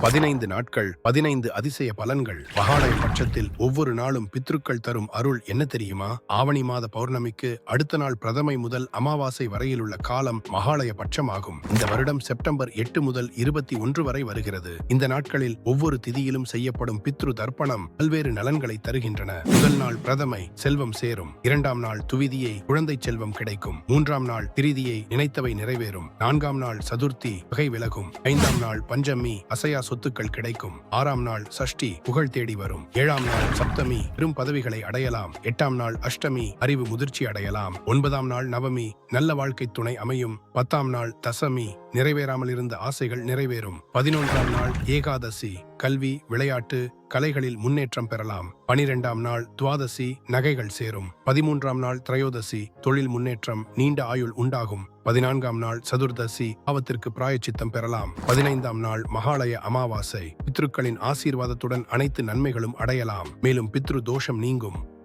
பதினைந்து நாட்கள் பதினைந்து அதிசய பலன்கள். மகாலய பட்சத்தில் ஒவ்வொரு நாளும் பித்ருக்கள் தரும் அருள் என்ன தெரியுமா? ஆவணி மாத பௌர்ணமிக்கு அடுத்த நாள் பிரதமை முதல் அமாவாசை வரையில் உள்ள காலம் மகாலய பட்சமாகும். இந்த வருடம் செப்டம்பர் எட்டு முதல் இருபத்தி ஒன்று வரை வருகிறது. இந்த நாட்களில் ஒவ்வொரு திதியிலும் செய்யப்படும் பித்ரு தர்ப்பணம் பல்வேறு நலன்களை தருகின்றன. முதல் நாள் பிரதமை செல்வம் சேரும். இரண்டாம் நாள் துவிதியை குழந்தை செல்வம் கிடைக்கும். மூன்றாம் நாள் திரிதியை நினைத்தவை நிறைவேறும். நான்காம் நாள் சதுர்த்தி பகை விலகும். ஐந்தாம் நாள் பஞ்சமி அசையா சொத்துக்கள் கிடைக்கும். ஆறாம் நாள் சஷ்டி புகழ் தேடி வரும். ஏழாம் நாள் சப்தமி பெரும் பதவிகளை அடையலாம். எட்டாம் நாள் அஷ்டமி அறிவு முதிர்ச்சி அடையலாம். ஒன்பதாம் நாள் நவமி நல்ல வாழ்க்கை துணை அமையும். பத்தாம் நாள் தசமி நிறைவேறாமல் இருந்த ஆசைகள் நிறைவேறும். பதினொன்றாம் நாள் ஏகாதசி கல்வி விளையாட்டு கலைகளில் முன்னேற்றம் பெறலாம். பனிரெண்டாம் நாள் துவாதசி நகைகள் சேரும். பதிமூன்றாம் நாள் திரையோதசி தொழில் முன்னேற்றம் நீண்ட ஆயுள் உண்டாகும். பதினான்காம் நாள் சதுர்தசி பாவத்திற்கு பிராயச்சித்தம் பெறலாம். பதினைந்தாம் நாள் மகாலய அமாவாசை. பித்ருக்களின் ஆசீர்வாதத்துடன் அனைத்து நன்மைகளும் அடையலாம். மேலும் பித்ரு தோஷம் நீங்கும்.